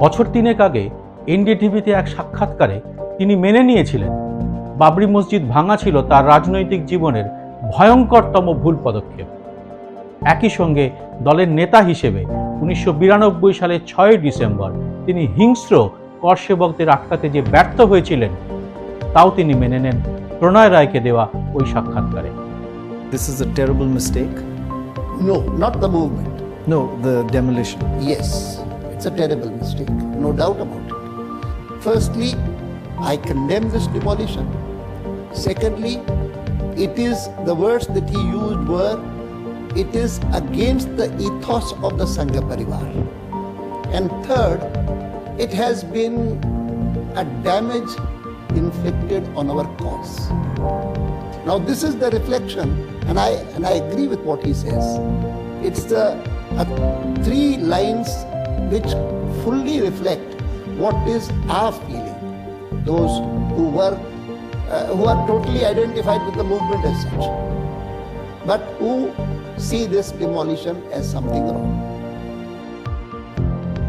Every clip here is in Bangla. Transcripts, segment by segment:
বছর তিনেক আগে এনডিটিভিতে এক সাক্ষাৎকারে তিনি মেনে নিয়েছিলেন বাবরি মসজিদ ভাঙা ছিল তার রাজনৈতিক জীবনের ভয়ঙ্করতম ভুল পদক্ষেপ একই সঙ্গে দলের নেতা হিসেবে উনিশশো বিরানব্বই সালের ছয় ডিসেম্বর তিনি হিংস্র করসেবকদের আটকাতে যে ব্যর্থ হয়েছিলেন তাও তিনি মেনে নেন প্রণয় রায়কে দেওয়া ওই সাক্ষাৎকারে This is a terrible mistake. No, not the movement. No, the demolition. Yes, it's a terrible mistake, no doubt about it. Firstly, I condemn this demolition. Secondly, it is the words that he used were it is against the ethos of the Sangha Parivar. And third, it has been a damage inflicted on our cause. Now, this is the reflection, and I and I agree with what he says. It's the three lines which fully reflect what is our feeling. Those who were uh, who are totally identified with the movement as such, but who see this demolition as something wrong.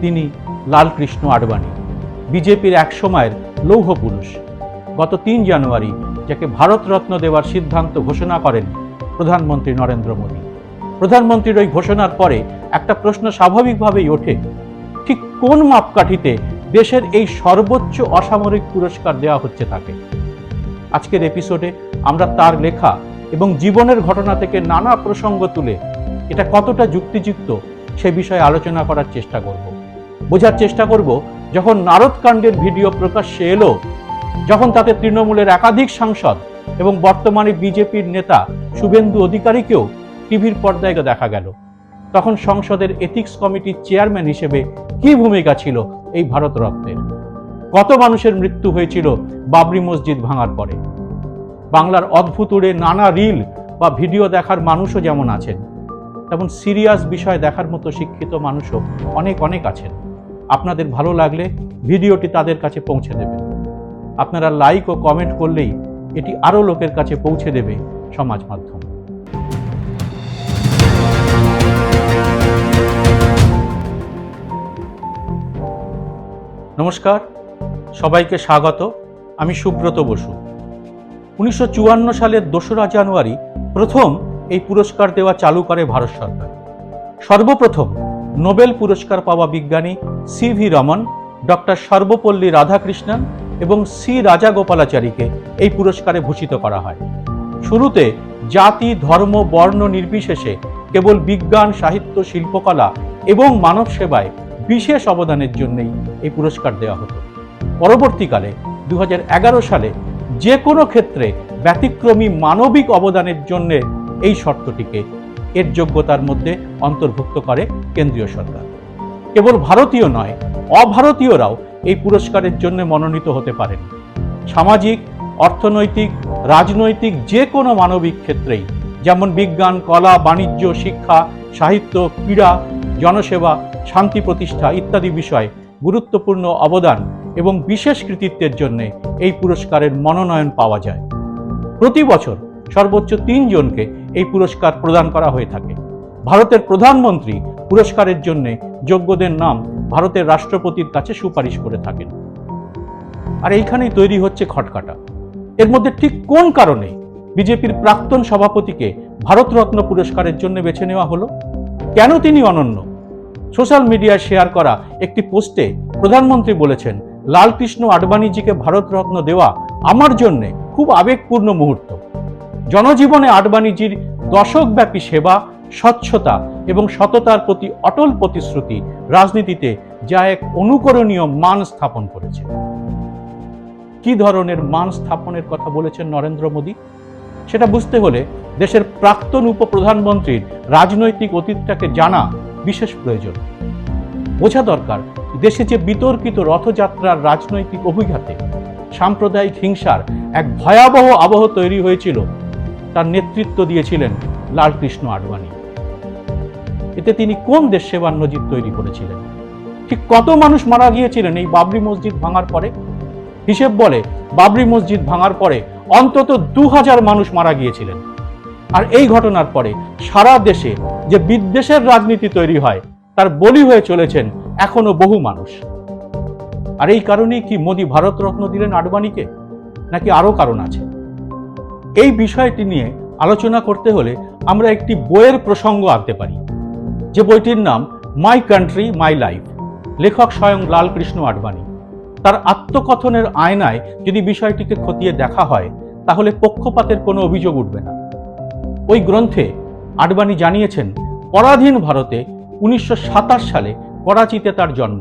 তিনি লালকৃষ্ণ আডবাণী বিজেপির এক সময়ের লৌহ পুরুষ গত তিন জানুয়ারি যাকে ভারতরত্ন দেওয়ার সিদ্ধান্ত ঘোষণা করেন প্রধানমন্ত্রী নরেন্দ্র মোদী প্রধানমন্ত্রীর ওই ঘোষণার পরে একটা প্রশ্ন স্বাভাবিকভাবেই ওঠে ঠিক কোন মাপকাঠিতে দেশের এই সর্বোচ্চ অসামরিক পুরস্কার দেওয়া হচ্ছে তাকে? আজকের এপিসোডে আমরা তার লেখা এবং জীবনের ঘটনা থেকে নানা প্রসঙ্গ তুলে এটা কতটা যুক্তিযুক্ত সে বিষয়ে আলোচনা করার চেষ্টা করব। বোঝার চেষ্টা করব, যখন নারদকাণ্ডের ভিডিও প্রকাশ্যে এলো, যখন তাতে তৃণমূলের একাধিক সাংসদ এবং বর্তমানে বিজেপির নেতা শুভেন্দু অধিকারীকেও টিভির পর্দায় দেখা গেল। তখন সংসদের এথিক্স কমিটির চেয়ারম্যান হিসেবে কি ভূমিকা ছিল এই ভারতরত্নের কত মানুষের মৃত্যু হয়েছিল বাবরি মসজিদ ভাঙার পরে? বাংলার অদ্ভুত উড়ে নানা রিল বা ভিডিও দেখার মানুষও যেমন আছেন, তেমন সিরিয়াস বিষয় দেখার মতো শিক্ষিত মানুষও অনেক অনেক আছেন। আপনাদের ভালো লাগলে ভিডিওটি তাদের কাছে পৌঁছে দেবেন। আপনারা লাইক ও কমেন্ট করলেই এটি আরও লোকের কাছে পৌঁছে দেবে সমাজ মাধ্যম। নমস্কার, সবাইকে স্বাগত। আমি সুব্রত বসু। উনিশশো চুয়ান্ন সালের দোসরা জানুয়ারি প্রথম এই পুরস্কার দেওয়া চালু করে ভারত সরকার। সর্বপ্রথম নোবেল পুরস্কার পাওয়া বিজ্ঞানী C V Raman, doctor Sarvepalli Radhakrishnan এবং সি রাজাগোপালাচারীকে এই পুরস্কারে ভূষিত করা হয়। শুরুতে জাতি, ধর্ম, বর্ণ নির্বিশেষে কেবল বিজ্ঞান, সাহিত্য, শিল্পকলা এবং মানব সেবায় বিশেষ অবদানের জন্যই এই পুরস্কার দেওয়া হতো। পরবর্তীকালে দু হাজার এগারো সালে যে কোনো ক্ষেত্রে ব্যতিক্রমী মানবিক অবদানের জন্য এই শর্তটিকে এর যোগ্যতার মধ্যে অন্তর্ভুক্ত করে কেন্দ্রীয় সরকার। কেবল ভারতীয় নয়, অভারতীয়রাও এই পুরস্কারের জন্য মনোনীত হতে পারেন। সামাজিক, অর্থনৈতিক, রাজনৈতিক যে কোনো মানবিক ক্ষেত্রেই, যেমন বিজ্ঞান, কলা, বাণিজ্য, শিক্ষা, সাহিত্য, ক্রীড়া, জনসেবা শান্তি প্রতিষ্ঠা ইত্যাদি বিষয়ে গুরুত্বপূর্ণ অবদান এবং বিশেষ কৃতিত্বের জন্য এই পুরস্কারের মনোনয়ন পাওয়া যায়। প্রতি বছর সর্বোচ্চ তিনজনকে এই পুরস্কার প্রদান করা হয়ে থাকে। ভারতের প্রধানমন্ত্রী পুরস্কারের জন্য যোগ্যদের নাম ভারতের রাষ্ট্রপতির কাছে সুপারিশ করে থাকেন। আর এইখানেই তৈরি হচ্ছে খটকাটা। এর মধ্যে ঠিক কোন কারণে বিজেপির প্রাক্তন সভাপতিকে ভারতরত্ন পুরস্কারের জন্য বেছে নেওয়া হলো? কেন তিনি অনন্য? সোশ্যাল মিডিয়ায় শেয়ার করা একটি পোস্টে প্রধানমন্ত্রী বলেছেন, লালকৃষ্ণ আডবাণীজিকে ভারতরত্ন দেওয়া আমার জন্যে খুব আবেগপূর্ণ মুহূর্ত। জনজীবনে আডবাণীজির দশকব্যাপী সেবা, স্বচ্ছতা এবং সততার প্রতি অটল প্রতিশ্রুতি রাজনীতিতে যা এক অনুকরণীয় মান স্থাপন করেছে। কি ধরনের মান স্থাপনের কথা বলেছেন নরেন্দ্র মোদী? সেটা বুঝতে হলে দেশের প্রাক্তন উপপ্রধানমন্ত্রীর রাজনৈতিক অতীতটাকে জানা বিশেষ প্রয়োজন। বোঝা দরকার, দেশে যে বিতর্কিত রথযাত্রার রাজনৈতিক অভিঘাতে সাম্প্রদায়িক হিংসার এক ভয়াবহ আবহ তৈরি হয়েছিল, তার নেতৃত্ব দিয়েছিলেন লালকৃষ্ণ আডবাণী। এতে তিনি কোন দেশ সেবার নজির তৈরি করেছিলেন? ঠিক কত মানুষ মারা গিয়েছিলেন এই বাবরি মসজিদ ভাঙার পরে? হিসেব বলে, বাবরি মসজিদ ভাঙার পরে অন্তত দু হাজার মানুষ মারা গিয়েছিলেন। আর এই ঘটনার পরে সারা দেশে যে বিদ্বেষের রাজনীতি তৈরি হয়, তার বলি হয়ে চলেছেন এখনও বহু মানুষ। আর এই কারণেই কি মোদী ভারতরত্ন দিলেন আডবাণীকে? নাকি আরও কারণ আছে? এই বিষয়টি নিয়ে আলোচনা করতে হলে আমরা একটি বইয়ের প্রসঙ্গ আনতে পারি। যে বইটির নাম মাই কান্ট্রি, মাই লাইফ। লেখক স্বয়ং লালকৃষ্ণ আডবাণী। তার আত্মকথনের আয়নায় যদি বিষয়টিকে খতিয়ে দেখা হয়, তাহলে পক্ষপাতের কোনো অভিযোগ উঠবে না। ওই গ্রন্থে আডবাণী জানিয়েছেন, পরাধীন ভারতে উনিশশো সাতাশ সালে করাচিতে তার জন্ম।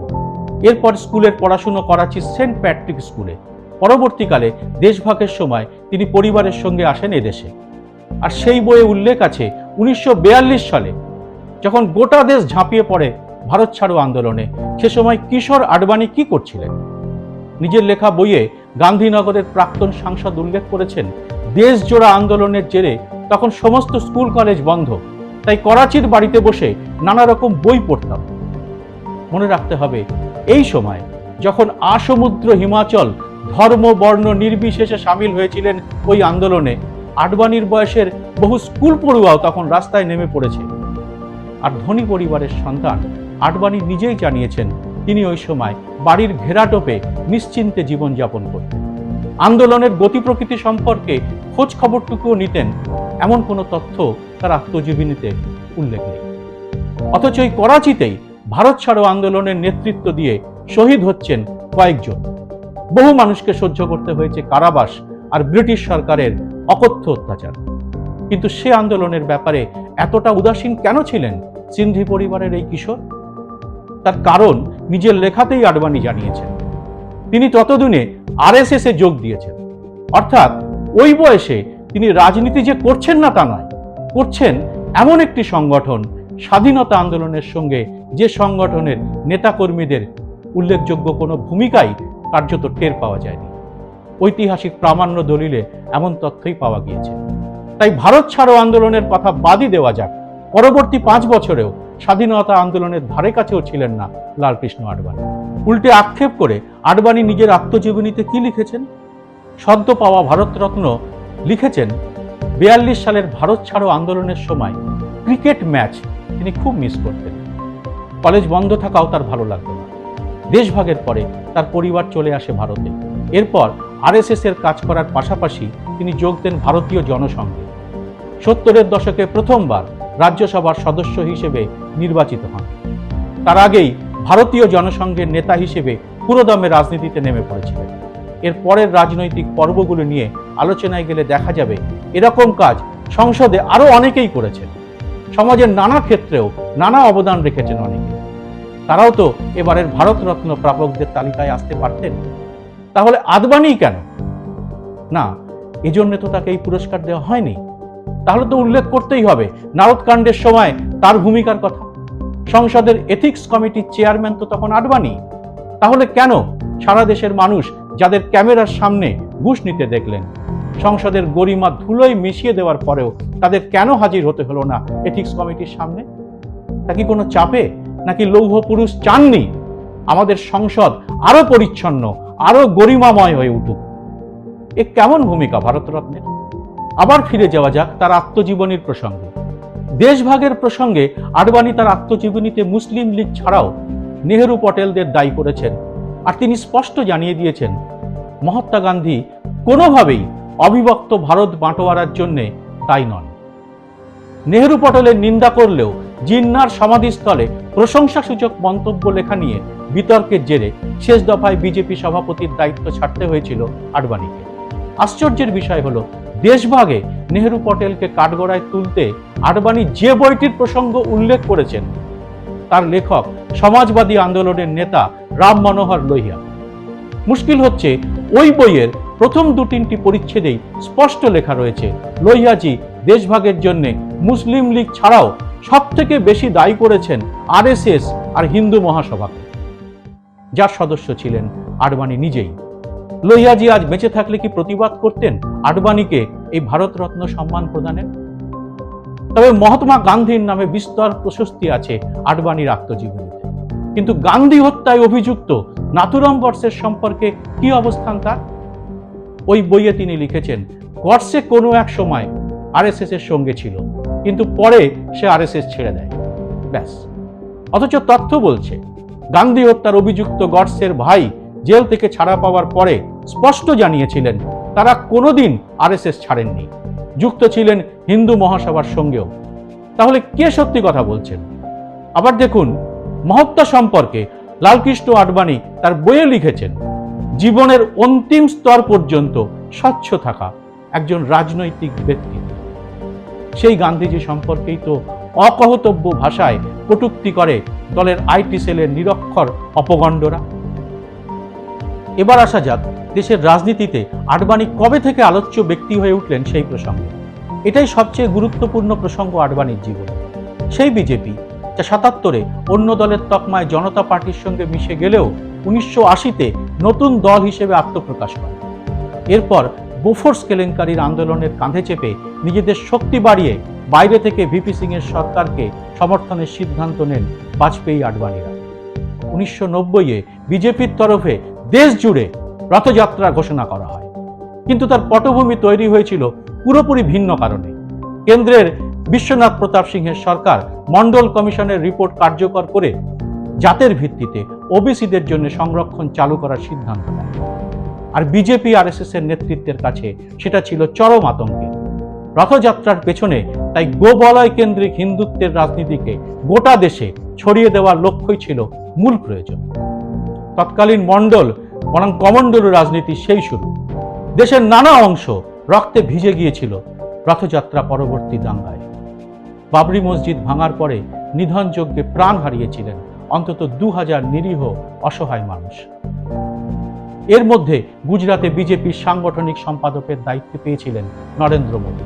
এরপর স্কুলের পড়াশুনো করাচি সেন্ট প্যাট্রিক স্কুলে। পরবর্তীকালে দেশভাগের সময় তিনি পরিবারের সঙ্গে আসেন এদেশে। আর সেই বইয়ে উল্লেখ আছে, উনিশশো সালে যখন গোটা দেশ ঝাঁপিয়ে পড়ে ভারত ছাড়ো আন্দোলনে, সে সময় কিশোর আডবাণী কি করছিলেন? নিজের লেখা বইয়ে গান্ধীনগরের প্রাক্তন সাংসদ উল্লেখ করেছেন দেশ জোড়া আন্দোলনের জেরে তখন সমস্ত স্কুল কলেজ বন্ধ। তাই করাচির বাড়িতে বসে নানা রকম বই পড়তাম। মনে রাখতে হবে, এই সময় যখন আসমুদ্র হিমাচল ধর্ম, বর্ণ নির্বিশেষে সামিল হয়েছিলেন ওই আন্দোলনে, আডবাণীর বয়সের বহু স্কুল পড়ুয়াও তখন রাস্তায় নেমে পড়েছে। আর ধনী পরিবারের সন্তান আডবাণী নিজেই জানিয়েছেন, তিনি ওই সময় বাড়ির ঘেরাটোপে নিশ্চিন্তে জীবনযাপন করতেন। আন্দোলনের গতি প্রকৃতি সম্পর্কে খোঁজ খবরটুকুও নিতেন, এমন কোনো তথ্য তার আত্মজীবনীতে উল্লেখ নেই। অথচ এই করাচিতেই ভারত ছাড়ো আন্দোলনের নেতৃত্ব দিয়ে শহীদ হচ্ছেন কয়েকজন। বহু মানুষকে সহ্য করতে হয়েছে কারাবাস আর ব্রিটিশ সরকারের অকথ্য অত্যাচার। কিন্তু সে আন্দোলনের ব্যাপারে এতটা উদাসীন কেন ছিলেন সিন্ধি পরিবারের এই কিশোর? তার কারণ নিজের লেখাতেই আডবাণী জানিয়েছেন। তিনি ততদিনে আরএসএস যোগ দিয়েছেন। অর্থাৎ ওই বয়সে তিনি রাজনীতি যে করছেন না তা নয়, করছেন এমন একটি সংগঠন, স্বাধীনতা আন্দোলনের সঙ্গে যে সংগঠনের নেতাকর্মীদের উল্লেখযোগ্য কোনো ভূমিকাই কার্যত টের পাওয়া যায়নি। ঐতিহাসিক প্রামাণ্য দলিলে এমন তথ্যই পাওয়া গিয়েছে। তাই ভারত ছাড়ো আন্দোলনের কথা বাদই দেওয়া যাক। পরবর্তী পাঁচ বছরেও স্বাধীনতা আন্দোলনের ধারে কাছেও ছিলেন না লালকৃষ্ণ আডবাণী। উল্টে আক্ষেপ করে আডবাণী নিজের আত্মজীবনীতে কি লিখেছেন? সদ্য পাওয়া ভারতরত্ন লিখেছেন, বিয়াল্লিশ সালের ভারত ছাড়ো আন্দোলনের সময় ক্রিকেট ম্যাচ তিনি খুব মিস করতেন। কলেজ বন্ধ থাকাও তার ভালো লাগতো না। দেশভাগের পরে তার পরিবার চলে আসে ভারতে। এরপর আরএসএস এর কাজ করার পাশাপাশি তিনি যোগ দেন ভারতীয় জনসংঘে। সত্তরের দশকে প্রথমবার রাজ্যসভার সদস্য হিসেবে নির্বাচিত হন। তার আগেই ভারতীয় জনসংঘের নেতা হিসেবে পুরোদমে রাজনীতিতে নেমে পড়েছিলেন। এর পরের রাজনৈতিক পর্বগুলো নিয়ে আলোচনায় গেলে দেখা যাবে এরকম কাজ সংসদে আরও অনেকেই করেছেন। সমাজের নানা ক্ষেত্রেও নানা অবদান রেখেছেন অনেকে। তারাও তো এবারের ভারতরত্ন প্রাপকদের তালিকায় আসতে পারতেন। তাহলে আদবানি কেন? না, এজন্য তো তাকে এই পুরস্কার দেওয়া হয়নি। তাহলে তো উল্লেখ করতেই হবে, নারদকাণ্ডের সময় তার ভূমিকার কথা। সংসদের এথিক্স কমিটির চেয়ারম্যান তো তখন আডবাণী তাহলে কেন সারা দেশের মানুষ যাদের ক্যামেরার সামনে ঘুষ নিতে দেখলেন। সংসদের গরিমা ধুলোয় মিশিয়ে দেওয়ার পরেও তাদের কেন হাজির হতে হলো না এথিক্স কমিটির সামনে? তা কি কোনো চাপে? নাকি লৌহ পুরুষ চাননি? আমাদের সংসদ আরও পরিচ্ছন্ন, আরও গরিমাময় হয়ে উঠুক। এ কেমন ভূমিকা ভারতরত্নের? আবার ফিরে যাওয়া যাক তার আত্মজীবনীর প্রসঙ্গে। দেশভাগের প্রসঙ্গে আডবাণী তার আত্মজীবনীতে মুসলিম লীগ ছাড়াও নেহেরু পটেলদের দায়ী করেছেন আর তিনি স্পষ্ট জানিয়ে দিয়েছেন, মহাত্মা গান্ধী কোনোভাবেই অবিভক্ত ভারত বাঁটোয়ারার জন্যে তাই নন। নেহেরু পটেলের নিন্দা করলেও জিন্নার সমাধিস্থলে প্রশংসাসূচক মন্তব্য লেখা নিয়ে বিতর্কের জেরে শেষ দফায় বিজেপি সভাপতির দায়িত্ব ছাড়তে হয়েছিল আডবাণীকে। আশ্চর্যের বিষয় হলো, দেশভাগে নেহেরু পটেলকে কাঠগড়ায় তুলতে আডবাণী যে বইটির প্রসঙ্গ উল্লেখ করেছেন, তার লেখক সমাজবাদী আন্দোলনের নেতা রাম মনোহর লোহিয়া। মুশকিল হচ্ছে, ওই বইয়ের প্রথম দু তিনটি পরিচ্ছেদেই স্পষ্ট লেখা রয়েছে, লোহিয়াজি, দেশভাগের জন্য মুসলিম লীগ ছাড়াও সব থেকে বেশি দায়ী করেছেন আরএসএস আর হিন্দু মহাসভাকে। যার সদস্য ছিলেন আডবাণী নিজেই। লোহিয়াজি, আজ বেঁচে থাকলে কি প্রতিবাদ করতেন আডবাণীকে এই ভারতরত্ন সম্মান প্রদানের? তবে মহাত্মা গান্ধীর নামে বিস্তর প্রশস্তি আছে আডবাণীর আত্মজীবনীতে কিন্তু গান্ধী হত্যায় অভিযুক্ত নাথুরাম গডসের সম্পর্কে কি অবস্থান তার? ওই বইয়ে তিনি লিখেছেন গডসে কোনো এক সময় আরএসএস এর সঙ্গে ছিল, কিন্তু পরে সে আরএসএস ছেড়ে দেয়। ব্যাস। অথচ তথ্য বলছে, গান্ধী হত্যার অভিযুক্ত গডসের ভাই জেল থেকে ছাড়া পাওয়ার পরে স্পষ্ট জানিয়েছিলেন, তারা কোনোদিন আরএসএস ছাড়েননি। যুক্ত ছিলেন হিন্দু মহাসভার সঙ্গেও। তাহলে কে সত্যি কথা বলছেন? আবার দেখুন মহত্তা সম্পর্কে লালকৃষ্ণ আডবাণী তার বইয়ে লিখেছেন, জীবনের অন্তিম স্তর পর্যন্ত স্বচ্ছ থাকা একজন রাজনৈতিক ব্যক্তিত্ব সেই গান্ধীজি সম্পর্কেই তো অকহতব্য ভাষায় কটূক্তি করে দলের আইটি সেলের নিরক্ষর অপগণ্ডরা। এবার আসা যাক দেশের রাজনীতিতে আডবাণী কবে থেকে আলোচ্য ব্যক্তি হয়ে উঠলেন সেই প্রসঙ্গে। এটাই সবচেয়ে গুরুত্বপূর্ণ প্রসঙ্গ আডবাণীর জীবনে। সেই বিজেপি যা সাতাত্তরে অন্য দলের তকমায় জনতা পার্টির সঙ্গে মিশে গেলেও উনিশশো আশিতে নতুন দল হিসেবে আত্মপ্রকাশ করে এরপর বোফোর্স কেলেঙ্কারির আন্দোলনের কাঁধে চেপে নিজেদের শক্তি বাড়িয়ে বাইরে থেকে ভিপি সিং এর সরকারকে সমর্থনের সিদ্ধান্ত নেন বাজপেয়ী আডবাণীরা। উনিশশো নব্বইয়ে বিজেপির তরফে দেশ জুড়ে রথযাত্রা ঘোষণা করা হয়। কিন্তু তার পটভূমি তৈরি হয়েছিল পুরোপুরি ভিন্ন কারণে। কেন্দ্রের বিশ্বনাথ প্রতাপ সিংহের সরকার মন্ডল কমিশনের রিপোর্ট কার্যকর করে জাতের ভিত্তিতে ওবিসিদের জন্য সংরক্ষণ চালু করার সিদ্ধান্ত নেয়। আর বিজেপি আর এর নেতৃত্বের কাছে সেটা ছিল চরম আতঙ্কের রথযাত্রার পেছনে তাই গোবলয় কেন্দ্রিক হিন্দুত্বের রাজনীতিকে গোটা দেশে ছড়িয়ে দেওয়ার লক্ষ্যই ছিল মূল প্রয়োজন। তৎকালীন মণ্ডল বরং কমণ্ডল রাজনীতি সেই শুরু। দেশের নানা অংশ রক্তে ভিজে গিয়েছিল রথযাত্রা পরবর্তী দাঙ্গায়। বাবরি মসজিদ ভাঙার পরে নিধন যজ্ঞে প্রাণ হারিয়েছিলেন অন্তত দু হাজার নিরীহ অসহায় মানুষ এর মধ্যে গুজরাটে বিজেপির সাংগঠনিক সম্পাদকের দায়িত্ব পেয়েছিলেন নরেন্দ্র মোদী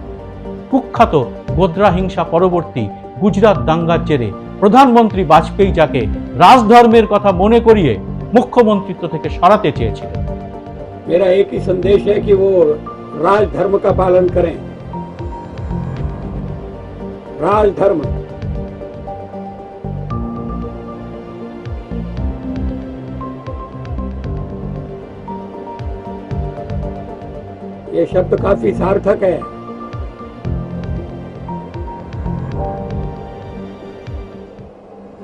কুখ্যাত গোদ্রা হিংসা পরবর্তী গুজরাট দাঙ্গার জেরে প্রধানমন্ত্রী বাজপেয়ী যাকে রাজধর্মের কথা মনে করিয়ে মুখ্যমন্ত্রিত্ব থেকে সরাতে চেয়েছিলেন मेरा एक ही संदेश है कि वो राजधर्म का पालन करें राजधर्म। ये शब्द काफ़ी सार्थक है।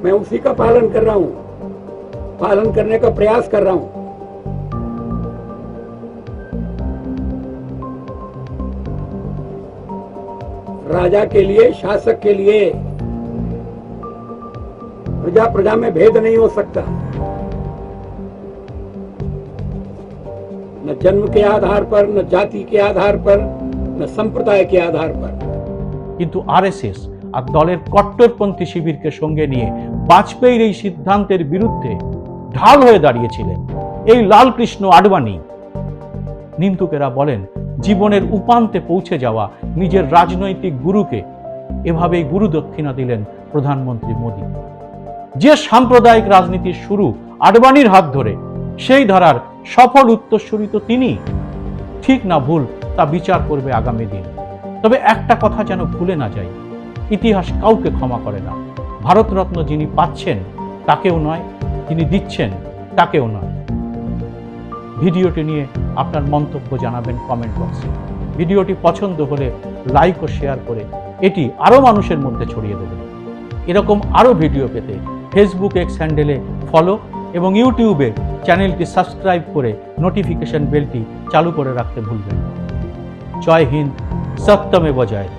मैं उसी का पालन कर रहा हूँ। पालन करने का प्रयास कर रहा हूँ। राजा के लिए शासक के लिए प्रजा प्रजा में भेद नहीं हो सकता न जन्म के आधार पर न जाति के आधार पर न संप्रदाय के आधार पर কিন্তু আরএসএস আর দলের কট্টরপন্থী শিবিরকে সঙ্গে নিয়ে বাজপেয়ীর এই সিদ্ধান্তের বিরুদ্ধে ঢাল হয়ে দাঁড়িয়েছিলেন এই লালকৃষ্ণ আডবাণী নিন্দুকেরা বলেন জীবনের উপান্তে পৌঁছে যাওয়া নিজের রাজনৈতিক গুরুকে এভাবেই গুরু দক্ষিণা দিলেন প্রধানমন্ত্রী মোদী। যে সাম্প্রদায়িক রাজনীতির শুরু আডবাণীর হাত ধরে, সেই ধারার সফল উত্তরসূরি তো তিনি। ঠিক না ভুল তা বিচার করবে আগামী দিন। তবে একটা কথা যেন ভুলে না যায় ইতিহাস কাউকে ক্ষমা করে না। ভারতরত্ন যিনি পাচ্ছেন, তাকেও নয়, যিনি দিচ্ছেন, তাকেও নয়। ভিডিওটি নিয়ে আপনার মন্তব্য জানাবেন কমেন্ট বক্সে ভিডিওটি পছন্দ হলে লাইক ও শেয়ার করে এটি আরও মানুষের মধ্যে ছড়িয়ে দেবেন এরকম আরও ভিডিও পেতে ফেসবুক এক্স হ্যান্ডেলে ফলো এবং ইউটিউবে চ্যানেলটি সাবস্ক্রাইব করে নোটিফিকেশন বেলটি চালু করে রাখতে ভুলবেন জয় হিন্দ সপ্তমে বজায়।